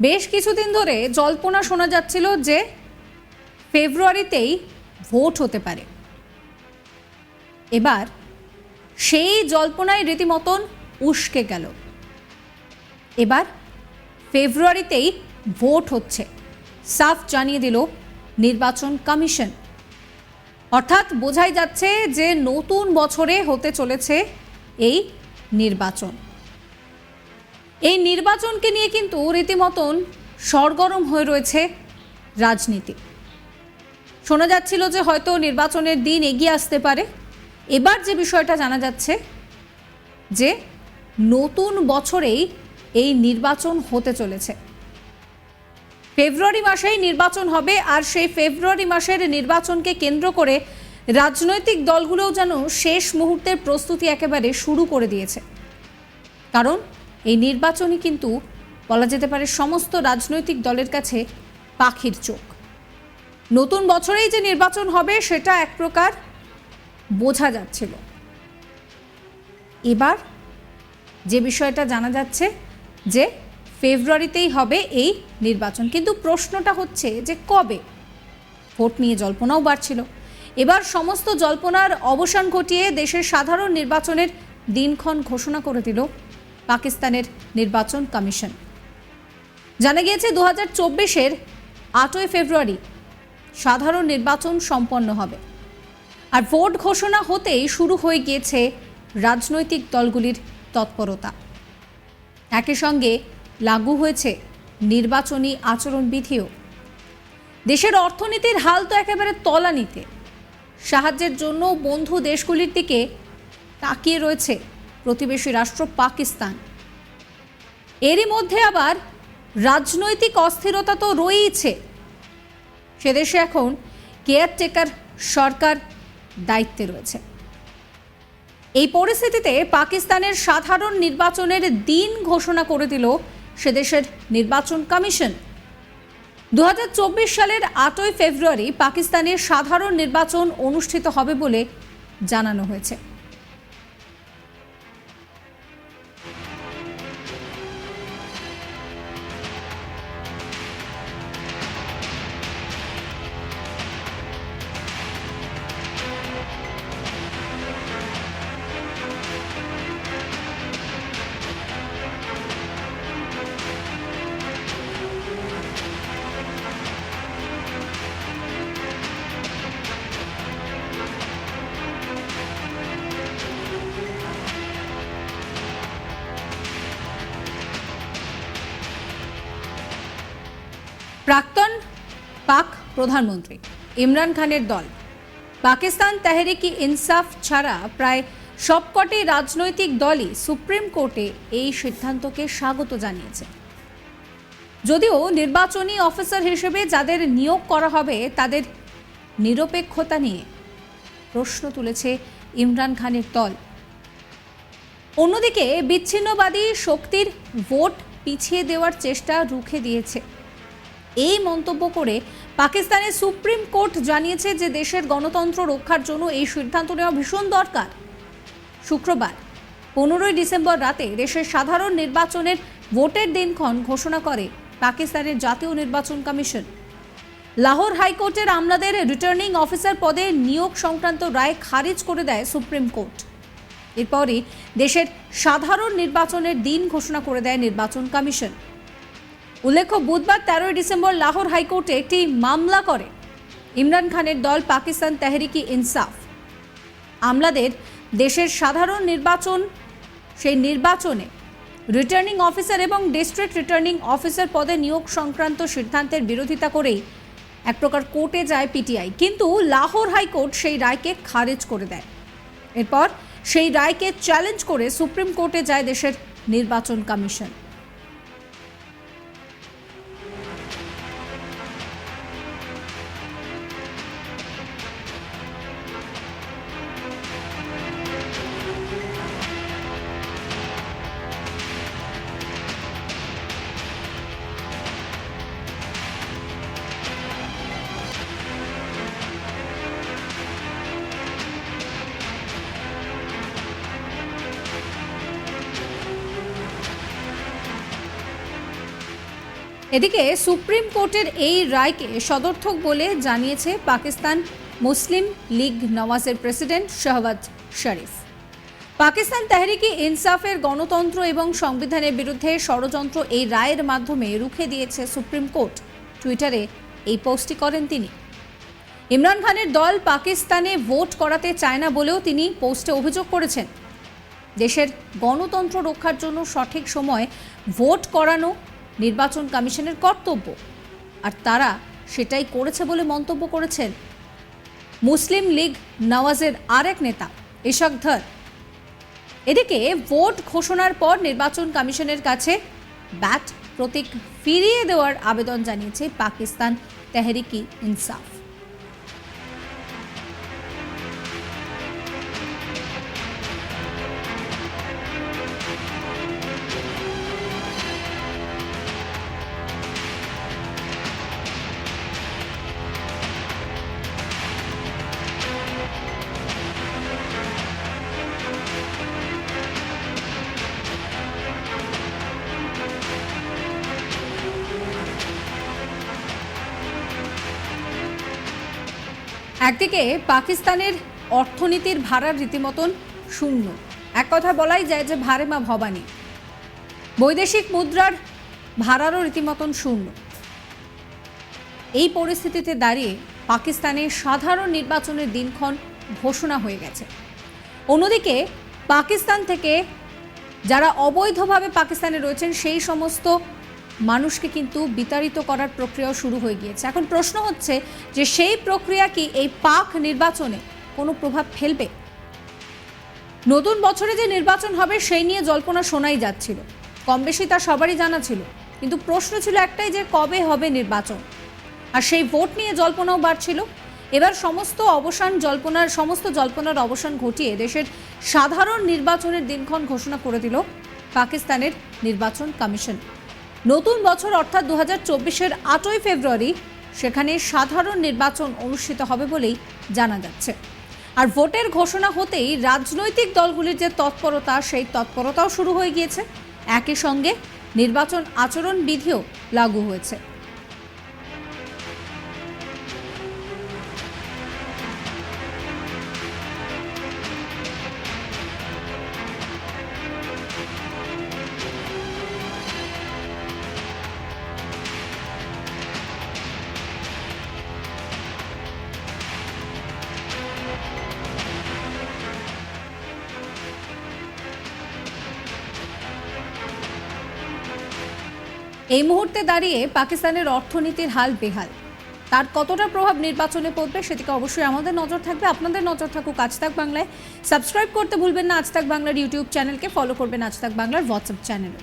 বেশ কিছুদিন ধরে জল্পনা শোনা যাচ্ছিল যে ফেব্রুয়ারিতেই ভোট হতে পারে। এবার সেই জল্পনায় রীতিমতন উস্কে গেল। এবার ফেব্রুয়ারিতেই ভোট হচ্ছে, সাফ জানিয়ে দিল নির্বাচন কমিশন। অর্থাৎ বোঝাই যাচ্ছে যে নতুন বছরে হতে চলেছে এই নির্বাচন। এই নির্বাচনকে নিয়ে কিন্তু রীতিমতন সরগরম হয়ে রয়েছে রাজনীতি। শোনা যাচ্ছিল যে হয়তো নির্বাচনের দিন এগিয়ে আসতে পারে। এবার যে বিষয়টা জানা যাচ্ছে যে নতুন বছরেই এই নির্বাচন হতে চলেছে। ফেব্রুয়ারি মাসেই নির্বাচন হবে আর সেই ফেব্রুয়ারি মাসের নির্বাচনকে কেন্দ্র করে রাজনৈতিক দলগুলোও যেন শেষ মুহূর্তের প্রস্তুতি একেবারে শুরু করে দিয়েছে। কারণ এই নির্বাচনই কিন্তু বলা যেতে পারে সমস্ত রাজনৈতিক দলের কাছে পাখির চোখ। নতুন বছরেই যে নির্বাচন হবে সেটা এক প্রকার বোঝা যাচ্ছিল। এবার যে বিষয়টা জানা যাচ্ছে যে ফেব্রুয়ারিতেই হবে এই নির্বাচন। কিন্তু প্রশ্নটা হচ্ছে যে কবে? ভোট নিয়ে জল্পনাও বাড়ছিল। এবার সমস্ত জল্পনার অবসান ঘটিয়ে দেশের সাধারণ নির্বাচনের দিনক্ষণ ঘোষণা করে দিল পাকিস্তানের নির্বাচন কমিশন। জানা গিয়েছে দু হাজার চব্বিশের আটই ফেব্রুয়ারি সাধারণ নির্বাচন সম্পন্ন হবে। আর ভোট ঘোষণা হতেই শুরু হয়ে গিয়েছে রাজনৈতিক দলগুলির তৎপরতা। একই সঙ্গে লাগু হয়েছে নির্বাচনী আচরণবিধিও। দেশের অর্থনীতির হাল তো একেবারে তলানিতে। সাহায্যের জন্য বন্ধু দেশগুলির দিকে তাকিয়ে রয়েছে প্রতিবেশী রাষ্ট্র পাকিস্তান। এরই মধ্যে আবার রাজনৈতিক অস্থিরতা তো রয়েইছে। সেদেশে এখন কেয়ারটেকার সরকার দায়িত্বে রয়েছে। এই পরিস্থিতিতে পাকিস্তানের সাধারণ নির্বাচনের দিন ঘোষণা করে দিল সেদেশের নির্বাচন কমিশন। দু হাজার চব্বিশ সালের আটই ফেব্রুয়ারি পাকিস্তানের সাধারণ নির্বাচন অনুষ্ঠিত হবে বলে জানানো হয়েছে। প্রাক্তন পাক প্রধানমন্ত্রী ইমরান খানের দল। পাকিস্তান তেহরিকি ইনসাফ ছাড়া প্রায় সবকটি রাজনৈতিক দলই সুপ্রিম কোর্টে এই সিদ্ধান্তকে স্বাগত জানিয়েছে। যদিও নির্বাচনী অফিসার হিসেবে যাদের নিয়োগ করা হবে, তাদের নিরপেক্ষতা নিয়ে প্রশ্ন তুলেছে ইমরান খানের দল। অন্যদিকে বিচ্ছিন্নবাদী শক্তির ভোট পিছিয়ে দেওয়ার চেষ্টা রুখে দিয়েছে। এই মন্তব্য করে পাকিস্তানের সুপ্রিম কোর্ট জানিয়েছে যে দেশের গণতন্ত্র রক্ষার জন্য এই সিদ্ধান্ত নেওয়া ভীষণ দরকার। শুক্রবার, পনেরোই ডিসেম্বর রাতে দেশের সাধারণ নির্বাচনের ভোটের দিনক্ষণ ঘোষণা করে পাকিস্তানের জাতীয় নির্বাচন কমিশন। লাহোর হাইকোর্টের আমলাদের রিটার্নিং অফিসার পদে নিয়োগ সংক্রান্ত রায় খারিজ করে দেয় সুপ্রিম কোর্ট। এরপরই দেশের সাধারণ নির্বাচনের দিন ঘোষণা করে দেয় নির্বাচন কমিশন। উল্লেখ্য, বুধবার তেরোই ডিসেম্বর লাহোর হাইকোর্টে একটি মামলা করে। ইমরান খানের দল পাকিস্তান তেহরিকি ইনসাফ। আমলাদের দেশের সাধারণ নির্বাচন, সেই নির্বাচনে রিটার্নিং অফিসার এবং ডিস্ট্রিক্ট রিটার্নিং অফিসার পদে নিয়োগ সংক্রান্ত সিদ্ধান্তের বিরোধিতা করেই এক প্রকার কোর্টে যায় পিটিআই। কিন্তু লাহোর হাইকোর্ট সেই রায়কে খারিজ করে দেয়। এরপর সেই রায়কে চ্যালেঞ্জ করে সুপ্রিম কোর্টে যায় দেশের নির্বাচন কমিশন। এদিকে সুপ্রিম কোর্টের এই রায়কে সদর্থক বলে জানিয়েছে পাকিস্তান মুসলিম লীগ নওয়াজের প্রেসিডেন্ট শাহবাজ শরীফ। পাকিস্তান তেহরিকি ইনসাফের গণতন্ত্র এবং সংবিধানের বিরুদ্ধে ষড়যন্ত্র এই রায়ের মাধ্যমে রুখে দিয়েছে সুপ্রিম কোর্ট। টুইটারে এই পোস্টটি করেন তিনি। ইমরান খানের দল পাকিস্তানে ভোট করাতে চায় না বলেও তিনি পোস্টে অভিযোগ করেছেন। দেশের গণতন্ত্র রক্ষার জন্য সঠিক সময় ভোট করানো নির্বাচন কমিশনের কর্তব্য। আর তারা সেটাই করেছে বলে মন্তব্য করেছেন মুসলিম লীগ নওয়াজের আরেক নেতা ইশাক ধর। এদিকে ভোট ঘোষণার পর নির্বাচন কমিশনের কাছে ব্যাট প্রতীক ফিরিয়ে দেওয়ার আবেদন জানিয়েছে পাকিস্তান তেহরিকি ইনসাফ। একদিকে পাকিস্তানের অর্থনীতির ভাড়ার রীতিমতন শূন্য। এক কথা বলাই যায় যে ভারে মা ভবানী। বৈদেশিক মুদ্রার ভাড়ারও রীতিমতন শূন্য। এই পরিস্থিতিতে দাঁড়িয়ে পাকিস্তানে সাধারণ নির্বাচনের দিনক্ষণ ঘোষণা হয়ে গেছে। অন্যদিকে পাকিস্তান থেকে যারা অবৈধভাবে পাকিস্তানে রয়েছেন, সেই সমস্ত মানুষকে কিন্তু বিতাড়িত করার প্রক্রিয়াও শুরু হয়ে গিয়েছে। এখন প্রশ্ন হচ্ছে যে সেই প্রক্রিয়া কি এই পাক নির্বাচনে কোনো প্রভাব ফেলবে? নতুন বছরে যে নির্বাচন হবে সেই নিয়ে জল্পনা শোনাই যাচ্ছিল। কম বেশি তা সবারই জানা ছিল। কিন্তু প্রশ্ন ছিল একটাই যে কবে হবে নির্বাচন? আর সেই ভোট নিয়ে জল্পনাও বাড়ছিল। এবার সমস্ত অবসান জল্পনার, সমস্ত জল্পনার অবসান ঘটিয়ে দেশের সাধারণ নির্বাচনের দিনক্ষণ ঘোষণা করে দিল পাকিস্তানের নির্বাচন কমিশন। নতুন বছর অর্থাৎ দু হাজার চব্বিশের আটই ফেব্রুয়ারি, সেখানে সাধারণ নির্বাচন অনুষ্ঠিত হবে বলেই জানা যাচ্ছে। আর ভোটের ঘোষণা হতেই রাজনৈতিক দলগুলির যে তৎপরতা, সেই তৎপরতাও শুরু হয়ে গিয়েছে। একই সঙ্গে নির্বাচন আচরণ বিধিও লাগু হয়েছে। এই মুহূর্তে দাঁড়িয়ে পাকিস্তানের অর্থনীতির হাল বেহাল। তার কতটা প্রভাব নির্বাচনে পড়বে সেদিকে অবশ্যই আমাদের নজর থাকবে। আপনাদের নজর থাকুক আজ তাক বাংলায়। সাবস্ক্রাইব করতে ভুলবেন না। আজ তাক বাংলার ইউটিউব চ্যানেলকে ফলো করবেন আজ তাক বাংলার হোয়াটসঅ্যাপ চ্যানেলও।